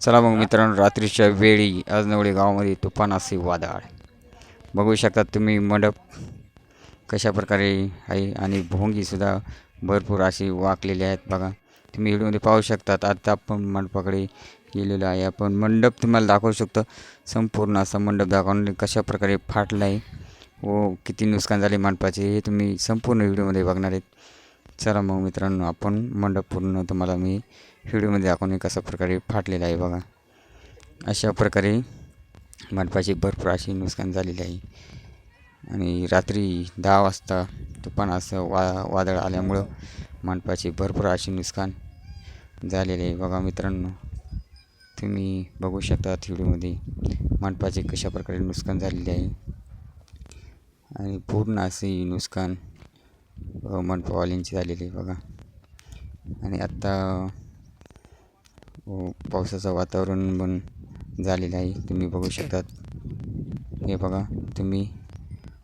चला मग मित्रांनो रात्रीच्या वेळी आजनवडे गावामध्ये तुफान असे वादळ. बघू शकता तुम्ही मंडप कशा प्रकारे आहे आणि भोंगीसुद्धा भरपूर अशी वाकलेली आहेत बघा. तुम्ही व्हिडिओमध्ये पाहू शकतात आता आपण मंडपाकडे गेलेलो आहे. आपण मंडप तुम्हाला दाखवू शकतो. संपूर्ण असा मंडप दाखवून कशा प्रकारे फाटला आहे व किती नुकसान झाले मंडपाचे हे तुम्ही संपूर्ण व्हिडिओमध्ये बघणार आहेत. चला मग मित्रांनो आपण मंडप पूर्ण तुम्हाला मी व्हिडिओमध्ये दाखवणे कशा प्रकारे फाटलेला आहे बघा. अशा प्रकारे मंडपाची भरपूर अशी नुकसान झालेली आहे. आणि रात्री दहा वाजता तुफान असं वा वादळ आल्यामुळं मंडपाची भरपूर अशी नुकसान झालेले आहे बघा मित्रांनो. तुम्ही बघू शकता व्हिडिओमध्ये मंडपाचे कशा प्रकारे नुकसान झालेले आहे. आणि पूर्ण असे नुकसान अ, मंडपवाल्यांचे झालेले आहे बघा. आणि आत्ता पावसाचं वातावरण पण झालेलं आहे. तुम्ही बघू शकतात. हे बघा तुम्ही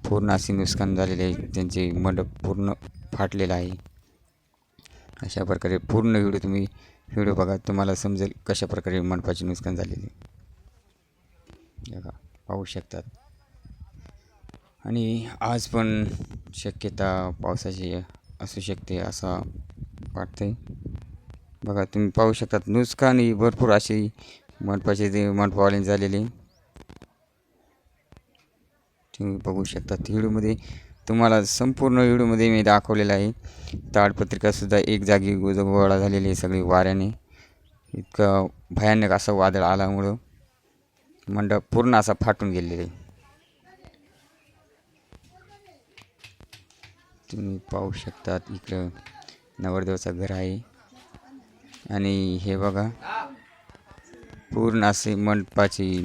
पूर्ण असे नुकसान झालेले आहे. त्यांचे मंडप पूर्ण फाटलेला आहे. अशा प्रकारे पूर्ण व्हिडिओ तुम्ही व्हिडिओ बघा. तुम्हाला समजेल कशा प्रकारे मंडपाचे नुकसान झालेले आहे. बघा पाहू शकतात. आणि आज पण शक्यता पावसाची असू शकते असं वाटते बघा तुम्ही पाहू शकतात नुकसान ही भरपूर अशी मंडपाची ते मंडपावाली झालेली. तुम्ही बघू शकता व्हिडिओमध्ये. तुम्हाला संपूर्ण व्हिडिओमध्ये मी दाखवलेलं आहे. ताडपत्रिकासुद्धा एक जागी गो- गोळा झालेली आहे सगळी वाऱ्याने. इतकं भयानक असं वादळ आल्यामुळं मंडप पूर्ण असा फाटून गेलेला आहे. तुम्ही पाहू शकतात इकडं नवरदेवाचं घर आहे. आणि हे बघा पूर्ण असे मंडपाची